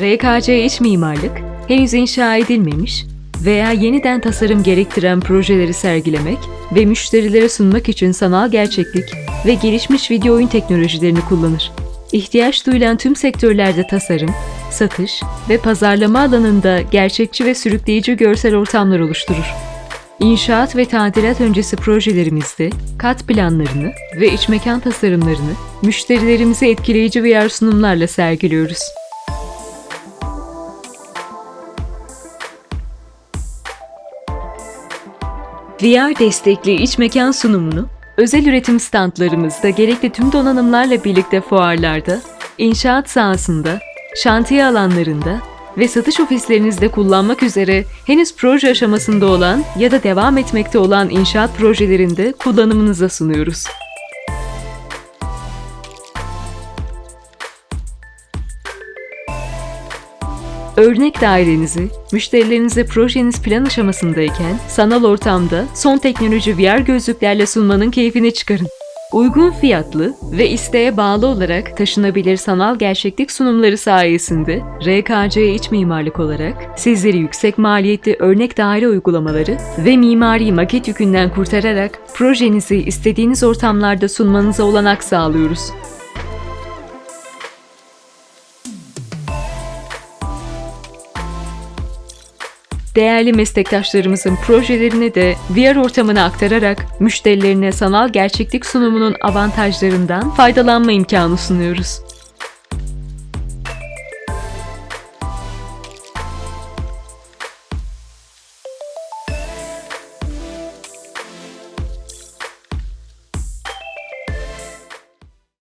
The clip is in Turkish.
RKC iç mimarlık, henüz inşa edilmemiş veya yeniden tasarım gerektiren projeleri sergilemek ve müşterilere sunmak için sanal gerçeklik ve gelişmiş video oyun teknolojilerini kullanır. İhtiyaç duyulan tüm sektörlerde tasarım, satış ve pazarlama alanında gerçekçi ve sürükleyici görsel ortamlar oluşturur. İnşaat ve tadilat öncesi projelerimizde kat planlarını ve iç mekan tasarımlarını müşterilerimize etkileyici VR sunumlarla sergiliyoruz. VR destekli iç mekan sunumunu özel üretim standlarımızda gerekli tüm donanımlarla birlikte fuarlarda, inşaat sahasında, şantiye alanlarında ve satış ofislerinizde kullanmak üzere henüz proje aşamasında olan ya da devam etmekte olan inşaat projelerinde kullanımınıza sunuyoruz. Örnek dairenizi, müşterilerinize projeniz plan aşamasındayken sanal ortamda son teknoloji VR gözlüklerle sunmanın keyfini çıkarın. Uygun fiyatlı ve isteğe bağlı olarak taşınabilir sanal gerçeklik sunumları sayesinde RKC iç mimarlık olarak sizleri yüksek maliyetli örnek daire uygulamaları ve mimari maket yükünden kurtararak projenizi istediğiniz ortamlarda sunmanıza olanak sağlıyoruz. Değerli meslektaşlarımızın projelerini de VR ortamına aktararak müşterilerine sanal gerçeklik sunumunun avantajlarından faydalanma imkanı sunuyoruz.